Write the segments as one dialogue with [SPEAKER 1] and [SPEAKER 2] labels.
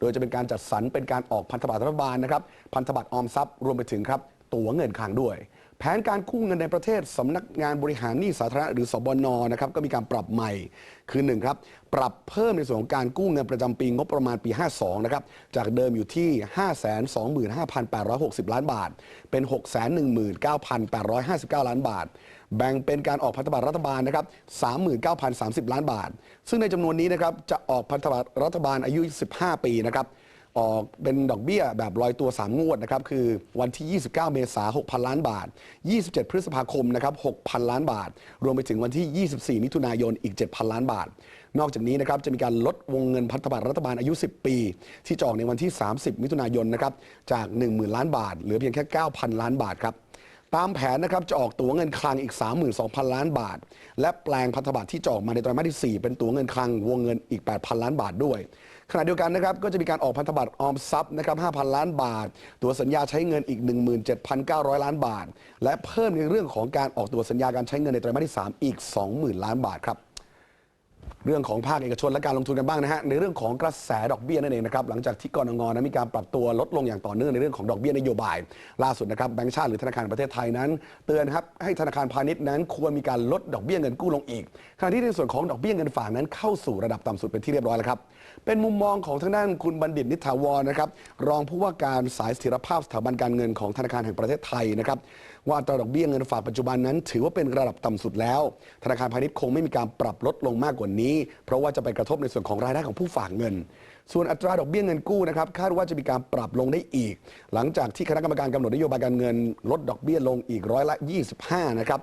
[SPEAKER 1] โดยจะเป็นการจัดสรรเป็นการออกพันธบัตรรัฐบาลนะครับพันธบัตรออมทรัพย์รวมไปถึงครับตั๋วเงินคลังด้วย แผนการกู้เงินในประเทศสำนักงานบริหารหนี้สาธารณะหรือสบนนะครับก็มีการปรับใหม่คือ1ครับปรับเพิ่มในส่วนของการกู้เงินประจำปีงบประมาณปี 52 นะครับจากเดิมอยู่ที่ 525,860 ล้านบาท เป็น 619,859 ล้านบาท แบ่งเป็นการออกพันธบัตรรัฐบาลนะครับ39,030 ล้านบาท ซึ่งในจำนวนนี้นะครับจะออกพันธบัตรรัฐบาลอายุ 15 ปีนะครับ ออกเป็นดอกเบี้ยแบบลอยตัว 3 งวดนะครับ คือวันที่ 29 เมษายน 6,000 ล้านบาท 27 พฤษภาคมนะครับ 6,000 ล้านบาท รวมไปถึงวันที่ 24 มิถุนายน อีก 7,000 ล้านบาท นอกจากนี้นะครับ จะมีการลดวงเงินพันธบัตรรัฐบาลอายุ 10 ปี ที่จอกในวันที่ 30 มิถุนายนนะครับ จาก 10,000 ล้านบาท เหลือเพียงแค่ 9,000 ล้านบาทครับตามแผนนะครับจะออกตั๋วเงินคลังอีก 32,000 ล้านบาท และแปลงพันธบัตรที่จะออกมาในไตรมาสที่ 4 เป็นตั๋วเงินคลังวงเงินอีก 8,000 ล้านบาทด้วย ขณะเดียวกันนะครับก็จะมีการออกพันธบัตรออมทรัพย์นะครับ5,000 ล้านบาท ตัวสัญญาใช้เงินอีก 17,900 ล้านบาท และเพิ่มในเรื่องของการออกตัวสัญญาการใช้เงินในไตรมาสที่ 3 อีก 20,000 ล้านบาทครับ เรื่องของภาคเอกชนและการลงทุนกันบ้างนะฮะในเรื่องของกระแสดอกเบี้ยนั่นเองนะครับหลังจากที่กรงงนั้นมีการปรับตัวลดลงอย่างต่อเนื่องในเรื่องของดอกเบี้ยนโยบาย ล่าสุดนะครับแบงก์ชาติหรือธนาคารแห่งประเทศไทยนั้น เตือนครับให้ธนาคารพาณิชย์นั้นควรมีการลดดอกเบี้ยเงินกู้ลงอีกขณะที่ในส่วนของดอกเบี้ยเงินฝากนั้นเข้าสู่ระดับต่ำสุดเป็นที่เรียบร้อยแล้วครับเป็นมุมมองของทางด้านคุณบัณฑิตนิติถาวรนะครับรองผู้ว่าการสายเสถียรภาพสถาบันการเงินของธนาคารแห่งประเทศไทยนะครับ ว่าอัตราดอกเบี้ยเงินฝากปัจจุบันนั้น ถือว่าเป็นระดับต่ำสุดแล้ว ธนาคารพาณิชย์คงไม่มีการปรับลดลงมากกว่านี้ เพราะว่าจะไปกระทบในส่วนของรายได้ของผู้ฝากเงิน ส่วนอัตราดอกเบี้ยเงินกู้นะครับคาดว่าจะมีการปรับลงได้อีก หลังจากที่คณะกรรมการกำหนดนโยบายการเงิน ลดดอกเบี้ยลงอีกร้อยละ 25 นะครับ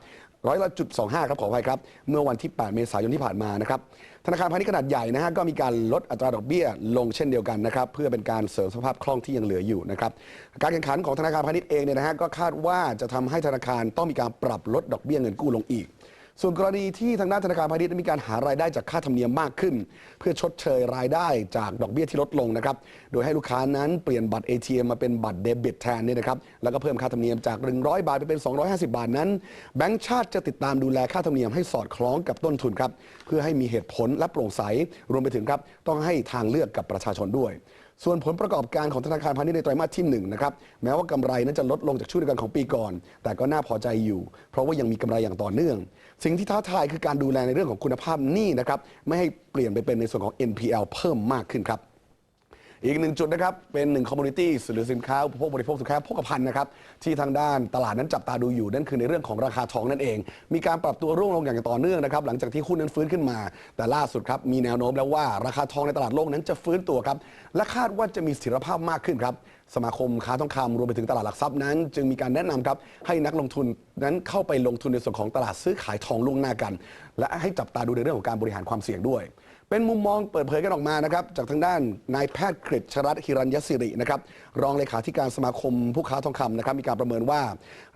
[SPEAKER 1] ร้อยละจุดสองห้าครับขออภัยครับ เมื่อวันที่ 8 เมษายนที่ผ่านมานะครับธนาคารพาณิชย์ขนาดใหญ่นะฮะก็มีการลดอัตราดอกเบี้ยลงเช่นเดียวกันนะครับเพื่อเป็นการเสริมสภาพคล่องที่ยังเหลืออยู่นะครับการแข่งขันของธนาคารพาณิชย์เองเนี่ยนะฮะก็คาดว่าจะทำให้ธนาคารต้องมีการปรับลดดอกเบี้ยเงินกู้ลงอีก ส่วนกรณีที่ทางด้านธนาคารพาณิชย์มีการหารายได้จากค่าธรรมเนียมมากขึ้น เพื่อชดเชยรายได้จากดอกเบี้ยที่ลดลงนะครับโดยให้ลูกค้านั้นเปลี่ยนบัตร ATM มาเป็นบัตรเดบิตแทนเนี่ยนะครับแล้วก็เพิ่มค่าธรรมเนียมจาก 100 บาทไปเป็น 250 บาทนั้น แบงก์ชาติจะติดตามดูแลค่าธรรมเนียมให้สอดคล้องกับต้นทุนครับเพื่อให้มีเหตุผลและโปร่งใสรวมไปถึงครับต้องให้ทางเลือกกับประชาชนด้วย ส่วนผลประกอบการของธนาคารพาณิชย์ในไตรมาสที่1นะครับแม้ว่ากำไรนั้นจะลดลงจากช่วงเดียวกันของปีก่อน แต่ก็น่าพอใจอยู่ เพราะว่ายังมีกำไรอย่างต่อเนื่อง สิ่งที่ท้าทายคือการดูแลในเรื่องของคุณภาพหนี้นะครับไม่ให้เปลี่ยนไปเป็นในส่วนของ NPL เพิ่มมากขึ้นครับ อีกหนึ่งจุดนะครับ เป็นหนึ่งคอมมูนิตี้หรือสินค้าอุปโภคบริโภคสินค้าโภคภัณฑ์นะครับ ที่ทางด้านตลาดนั้นจับตาดูอยู่ นั่นคือในเรื่องของราคาทองนั่นเอง มีการปรับตัวร่วงลงอย่างต่อเนื่องนะครับ หลังจากที่หุ้นนั้นฟื้นขึ้นมา แต่ล่าสุดครับ มีแนวโน้มแล้วว่าราคาทองในตลาดโลกนั้นจะฟื้นตัวครับ และคาดว่าจะมีเสถียรภาพมากขึ้นครับสมาคมค้าทองคำรวมไปถึงตลาดหลักทรัพย์นั้น จึงมีการแนะนำครับให้นักลงทุนนั้นเข้าไปลงทุนในส่วนของตลาดซื้อขายทองล่วงหน้ากัน และให้จับตาดูในเรื่องของการบริหารความเสี่ยงด้วย เป็นมุมมองเปิดเผยกันออกมานะครับจากทางด้านนายแพทย์กฤษชรัตน์ฮิรัญยศิรินะครับรองเลขาธิการสมาคมผู้ค้าทองคำนะครับมีการประเมินว่า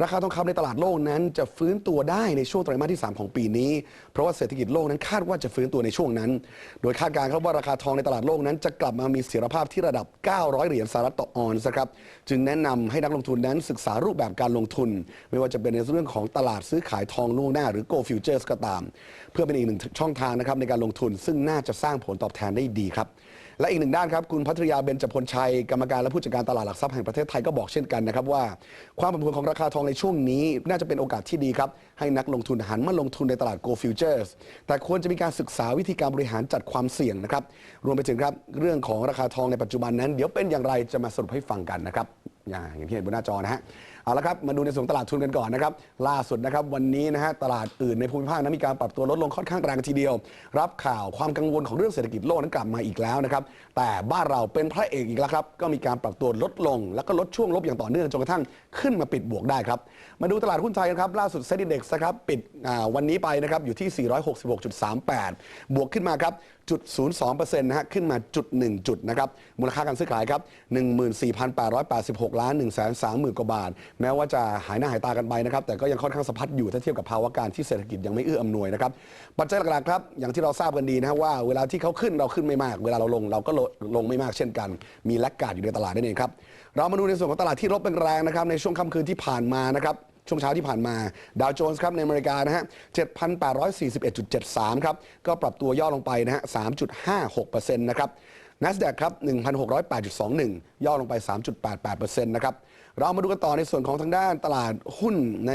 [SPEAKER 1] ราคาทองคำในตลาดโลกนั้น จะฟื้นตัวได้ในช่วงไตรมาสที่ 3 ของปีนี้ เพราะว่าเศรษฐกิจโลกนั้นคาดว่าจะฟื้นตัวในช่วงนั้น โดยคาดการณ์ครับว่าราคาทองในตลาดโลกนั้น จะกลับมามีเสถียรภาพที่ระดับ 900 เหรียญสหรัฐต่อออนซ์นะครับจึงแนะนำให้นักลงทุนนั้นศึกษารูปแบบการลงทุน ไม่ว่าจะเป็นในเรื่องของตลาดซื้อขายทองล่วงหน้าหรือ Go Futures ก็ตาม เพื่อเป็นอีกหนึ่งช่องทางนะครับในการลงทุนซึ่งน่าจะสร้างผลตอบแทนได้ดีครับ และอีกหนึ่งด้านครับ คุณพัทรยาเบญจพลชัย กรรมการและผู้จัดการตลาดหลักทรัพย์แห่งประเทศไทยก็บอกเช่นกันนะครับว่า ความผันผวนของราคาทองในช่วงนี้ น่าจะเป็นโอกาสที่ดีครับ ให้นักลงทุนหันมาลงทุนในตลาด Go Futures แต่ควรจะมีการศึกษาวิธีการบริหารจัดความเสี่ยงนะครับรวมไปถึงครับเรื่องของราคาทองในปัจจุบันนั้น เดี๋ยวเป็นอย่างไรจะมาสรุปให้ฟังกันนะครับอย่างที่เห็นบนหน้าจอนะฮะ เอาละครับมาดูในส่วนตลาดทุนกันก่อนนะครับล่าสุดนะครับวันนี้นะฮะตลาดอื่นในภูมิภาคนั้นมีการปรับตัวลดลงค่อนข้างแรงทีเดียว รับข่าวความกังวลของเรื่องเศรษฐกิจโลกนั้นกลับมาอีกแล้วนะครับแต่บ้านเราเป็นพระเอกอีกแล้วครับก็มีการปรับตัวลดลง แล้วก็ลดช่วงลบอย่างต่อเนื่องจนกระทั่งขึ้นมาปิดบวกได้ครับมาดูตลาดหุ้นไทยกันครับล่าสุดเซ็นดีเด็กนะครับปิดวันนี้ไปนะครับอยู่ที่ 466.38 บวกขึ้นมาครับจุด02%นะฮะขึ้นมาจุด1จุดนะครับมูลค่าการซื้อขายครับ 14,886 ล้าน 1 3 0 0 0 0 กว่าบาทแม้ว่าจะหายหน้าหายตากันไปนะครับ แต่ก็ยังค่อนข้างสะพัดอยู่ถ้าเทียบกับภาวะการที่เศรษฐกิจยังไม่เอื้ออำนวยนะครับปัจจัยหลักๆครับอย่างที่เราทราบกันดีนะว่าเวลาที่เขาขึ้นเราขึ้นไม่มาก เวลาเราลงเราก็ลลงไม่มากเช่นกัน มีแลกการ์ดอยู่ในตลาดนั่นเองครับเรามาดูในส่วนของตลาดที่ลบเป็นแรงนะครับในช่วงค่ำคืนที่ผ่านมานะครับช่วงเช้าที่ผ่านมา ดาวโจนส์ครับในอเมริกานะฮะ 7,841.73 ครับ ก็ปรับตัวย่อลงไปนะฮะ 3.56%นะครับ NASDAQ ครับ 1,608.21 ย่อลงไป 3.88%นะครับ เรามาดูกันต่อในส่วนของทางด้านตลาดหุ้นใน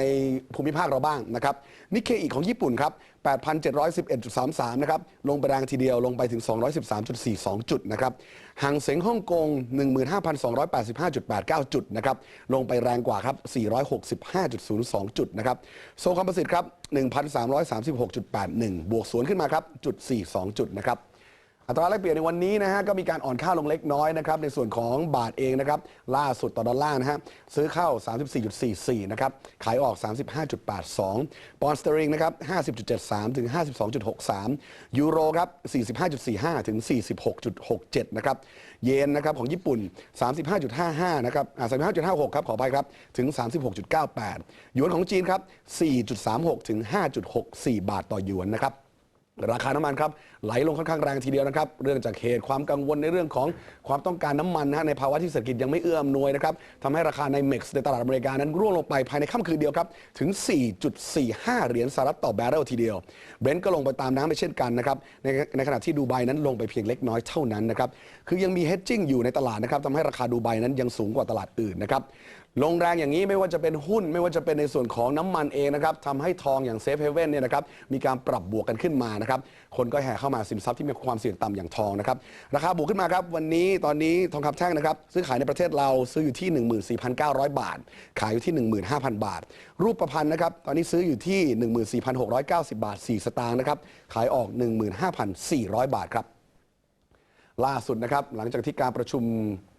[SPEAKER 1] ภูมิภาคเราบ้างนะครับนิเคอีของญี่ปุ่นครับ 8,711.33 นะครับ ลงไปแรงทีเดียวลงไปถึง 213.42 จุดนะครับหางเสงฮ่องกง 15,285.89 จุดนะครับ ลงไปแรงกว่าครับ 465.02 จุดนะครับ โซคอมโพสิตครับ 1,336.81 บวกสวนขึ้นมาครับจุด42 จุดนะครับ อัตราแลกเปลี่ยนในวันนี้นะฮะก็มีการอ่อนค่าลงเล็กน้อยนะครับในส่วนของบาทเองนะครับล่าสุดต่อดอลลาร์นะฮะซื้อเข้า 34.44 นะครับ ขายออก 35.82 ปอนด์สเตอริงนะครับ 50.73 ถึง 52.63 ยูโรครับ 45.45 ถึง 46.67 นะครับ เยนนะครับของญี่ปุ่น 35.55 นะครับอ่า35.56 ครับขอไปครับ ถึง 36.98 หยวนของจีนครับ 4.36 ถึง 5.64 บาทต่อหยวนนะครับ ราคาน้ำมันครับไหลลงค่อนข้างแรงทีเดียวนะครับ เรื่องจากเหตุความกังวลในเรื่องของความต้องการน้ำมันนะฮะในภาวะที่เศรษฐกิจยังไม่เอื้ออำนวยนะครับทำให้ราคาในเม็กซ์ในตลาดอเมริกานั้นร่วงลงไปภายในค่ำคืนเดียวครับ ถึง 4.45 เหรียญสหรัฐต่อแบเรลทีเดียวเบรนท์ก็ลงไปตามน้ำไปเช่นกันนะครับในในขณะที่ดูไบนั้นลงไปเพียงเล็กน้อยเท่านั้นนะครับคือยังมีเฮดจิ้งอยู่ในตลาดนะครับทำให้ราคาดูไบนั้นยังสูงกว่าตลาดอื่นนะครับ ลงแรงอย่างนี้ไม่ว่าจะเป็นหุ้นไม่ว่าจะเป็นในส่วนของน้ำมันเองนะครับทำให้ทองอย่างเซฟเฮเว่นเนี่ยนะครับมีการปรับบวกกันขึ้นมานะครับคนก็แห่เข้ามาสินทรัพย์ที่มีความเสี่ยงต่ำอย่างทองนะครับราคาบวกขึ้นมาครับวันนี้ตอนนี้ทองคำแท่งนะครับซื้อขายในประเทศเราซื้ออยู่ที่ 14,900 บาท ขายอยู่ที่ 15,000 บาท รูปประพันธ์นะครับตอนนี้ซื้ออยู่ที่ 14,690 บาท 4 สตางค์นะครับขายออก 15,400 บาทครับ ล่าสุดนะครับหลังจากที่การประชุม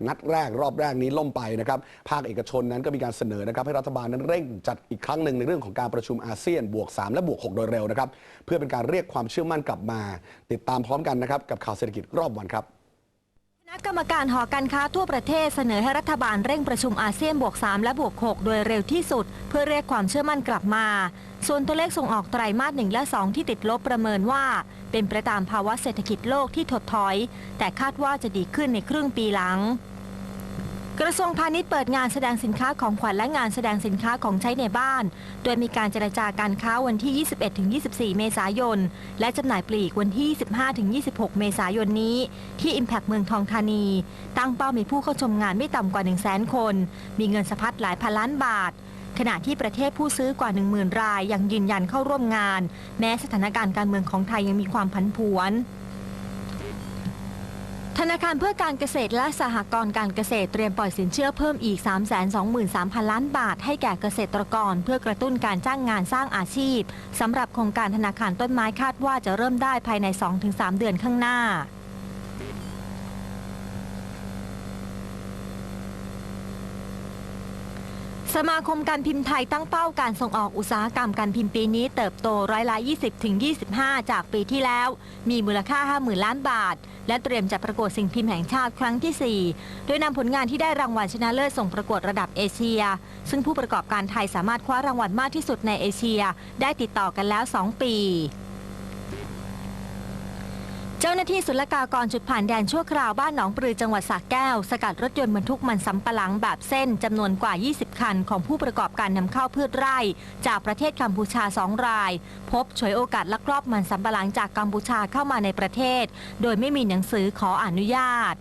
[SPEAKER 1] นัดแรกรอบแรกนี้ล่มไปนะครับภาคเอกชนนั้นก็มีการเสนอนะครับให้รัฐบาลนั้นเร่งจัดอีกครั้งหนึ่งในเรื่องของการประชุมอาเซียนบวก 3 และบวก 6 โดยเร็วนะครับเพื่อเป็นการเรียกความเชื่อมั่นกลับมา ติดตามพร้อมกันนะครับกับข่าวเศรษฐกิจรอบวันครับ
[SPEAKER 2] คณะกรรมการหอการค้าทั่วประเทศเสนอให้รัฐบาลเร่งประชุมอาเซียนบวก 3 และบวก 6 โดยเร็วที่สุด เพื่อเรียกความเชื่อมั่นกลับมา ส่วนตัวเลขส่งออกไตรมาส 1 และ 2 ที่ติดลบประเมินว่า เป็นไปตามภาวะเศรษฐกิจโลกที่ถดถอย แต่คาดว่าจะดีขึ้นในครึ่งปีหลัง กระทรวงพาณิชย์เปิดงานแสดงสินค้าของขวัญและงานแสดงสินค้าของใช้ในบ้าน โดยมีการเจรจาการค้าวันที่ 21-24 เมษายน และจำหน่ายปลีกวันที่ 25-26 เมษายนนี้ ที่ Impact เมืองทองธานี ตั้งเป้ามีผู้เข้าชมงานไม่ต่ำกว่า 100,000 คน มีเงินสะพัดหลายพันล้านบาท ขณะที่ประเทศผู้ซื้อกว่า 10,000 รายยังยืนยันเข้าร่วมงาน แม้สถานการณ์การเมืองของไทยยังมีความผันผวนธนาคารเพื่อการเกษตรและสหกรณ์การเกษตรเตรียมปล่อยสินเชื่อเพิ่มอีก 323,000 ล้านบาท ให้แก่เกษตรกร เพื่อกระตุ้นการจ้างงานสร้างอาชีพสำหรับโครงการธนาคารต้นไม้คาดว่าจะเริ่มได้ภายใน 2-3 เดือนข้างหน้า สมาคมการพิมพ์ไทยตั้งเป้าการส่งออกอุตสาหกรรมการพิมพ์ปีนี้เติบโตร้อยละ 20ถึง25 จากปีที่แล้ว มีมูลค่า 50,000 ล้านบาท และเตรียมจัดประกวดสิ่งพิมพ์แห่งชาติครั้งที่ 4 โดยนำผลงานที่ได้รางวัลชนะเลิศส่งประกวดระดับเอเชีย ซึ่งผู้ประกอบการไทยสามารถคว้ารางวัลมากที่สุดในเอเชีย ได้ติดต่อกันแล้ว 2 ปี จ้าหน้าที่ศุลกากรจุดผ่านแดนชั่วคราวบ้านหนองปลือจังหวัดสระแก้ว สกัดรถยนต์บรรทุกมันสำปะหลังแบบเส้นจำนวนกว่า 20 คัน ของผู้ประกอบการนำเข้าพืชไร่ จากประเทศกัมพูชา 2 ราย พบฉวยโอกาสลักลอบมันสำปะหลังจากกัมพูชาเข้ามาในประเทศ โดยไม่มีหนังสือขออนุญาต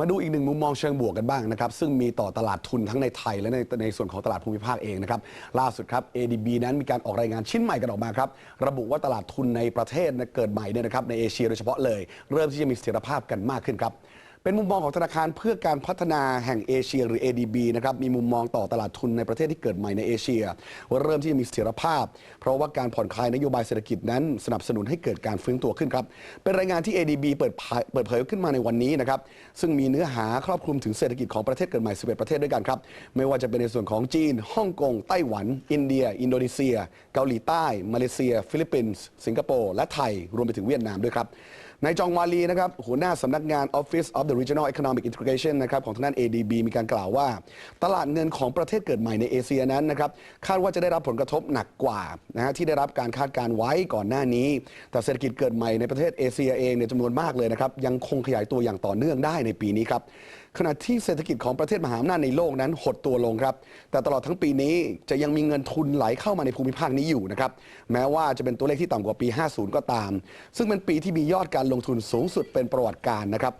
[SPEAKER 1] มาดูอีกหนึ่งมุมมองเชิงบวกกันบ้างนะครับ ซึ่งมีต่อตลาดทุนทั้งในไทยและในในส่วนของตลาดภูมิภาคเองนะครับ ล่าสุดครับ ADB นั้นมีการออกรายงานชิ้นใหม่กันออกมาครับ ระบุว่าตลาดทุนในประเทศเกิดใหม่เนี่ยนะครับในเอเชียโดยเฉพาะเลย เริ่มที่จะมีเสถียรภาพกันมากขึ้นครับ เป็นมุมมองของธนาคารเพื่อการพัฒนาแห่งเอเชียหรือ ADB นะครับมีมุมมองต่อตลาดทุนในประเทศที่เกิดใหม่ในเอเชีย ว่าเริ่มที่จะมีเสถียรภาพ เพราะว่าการผ่อนคลายนโยบายเศรษฐกิจนั้น สนับสนุนให้เกิดการฟื้นตัวขึ้นครับ เป็นรายงานที่ ADB เปิดเผยเปิดเผยขึ้นมาในวันนี้นะครับซึ่งมีเนื้อหาครอบคลุมถึงเศรษฐกิจของประเทศเกิดใหม่ 11 ประเทศด้วยกันครับไม่ว่าจะเป็นในส่วนของจีนฮ่องกงไต้หวัน อินเดีย อินโดนีเซีย เกาหลีใต้มาเลเซีย ฟิลิปปินส์สิงคโปร์และไทยรวมไปถึงเวียดนามด้วยครับ นายจองวาลีนะครับหัวหน้าสำนักงาน Office of the Regional Economic Integration นะครับของทางด้าน ADB มีการกล่าวว่า ตลาดเงินของประเทศเกิดใหม่ในเอเชียนั้นนะครับคาดว่าจะได้รับผลกระทบหนักกว่านะฮะที่ได้รับการคาดการไว้ก่อนหน้านี้ แต่เศรษฐกิจเกิดใหม่ในประเทศเอเชียเองเนี่ยจำนวนมากเลยนะครับยังคงขยายตัวอย่างต่อเนื่องได้ในปีนี้ครับขณะที่เศรษฐกิจของประเทศมหาอำนาจในโลกนั้นหดตัวลงครับ แต่ตลอดทั้งปีนี้จะยังมีเงินทุนไหลเข้ามาในภูมิภาคนี้อยู่นะครับ แม้ว่าจะเป็นตัวเลขที่ต่ำกว่าปี 50 ก็ตาม ซึ่งเป็นปีที่มียอดการลงทุนสูงสุดเป็นประวัติการณ์นะครับ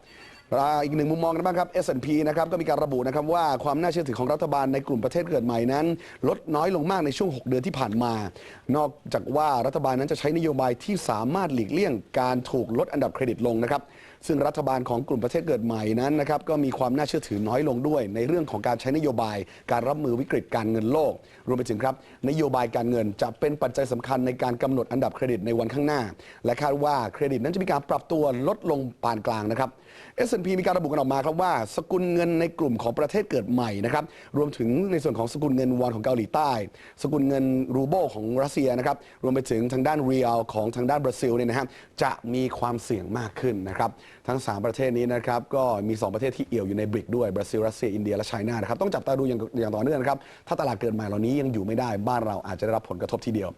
[SPEAKER 1] อีกหนึ่งมุมมองกันบ้างครับ S&P นะครับก็มีการระบุนะครับว่าความน่าเชื่อถือของรัฐบาลในกลุ่มประเทศเกิดใหม่นั้น ลดน้อยลงมากในช่วง 6 เดือนที่ผ่านมา นอกจากว่ารัฐบาลนั้นจะใช้นโยบายที่สามารถหลีกเลี่ยงการถูกลดอันดับเครดิตลงนะครับซึ่งรัฐบาลของกลุ่มประเทศเกิดใหม่นั้นนะครับก็มีความน่าเชื่อถือน้อยลงด้วย ในเรื่องของการใช้นโยบาย การรับมือวิกฤตการเงินโลก รวมไปถึงครับนโยบายการเงินจะเป็นปัจจัยสำคัญในการกำหนดอันดับเครดิตในวันข้างหน้า และคาดว่าเครดิตนั้นจะมีการปรับตัวลดลงปานกลางนะครับ S&P มีการระบุกันออกมาครับว่า สกุลเงินในกลุ่มของประเทศเกิดใหม่นะครับรวมถึงในส่วนของสกุลเงินวอนของเกาหลีใต้ สกุลเงินรูเบิลของรัสเซียนะครับรวมไปถึงทางด้านเรียลของทางด้านบราซิลเนี่ยนะครับจะมีความเสี่ยงมากขึ้นนะครับทั้ง 3 ประเทศนี้นะครับก็มี 2 ประเทศที่เอี่ยวอยู่ในบริกด้วยบราซิลรัสเซียอินเดียและไชน่านะครับต้องจับตาดูอย่างอย่างต่อเนื่องนะครับถ้าตลาดเกิดใหม่เหล่านี้ยังอยู่ไม่ได้บ้านเราอาจจะได้รับผลกระทบทีเดียว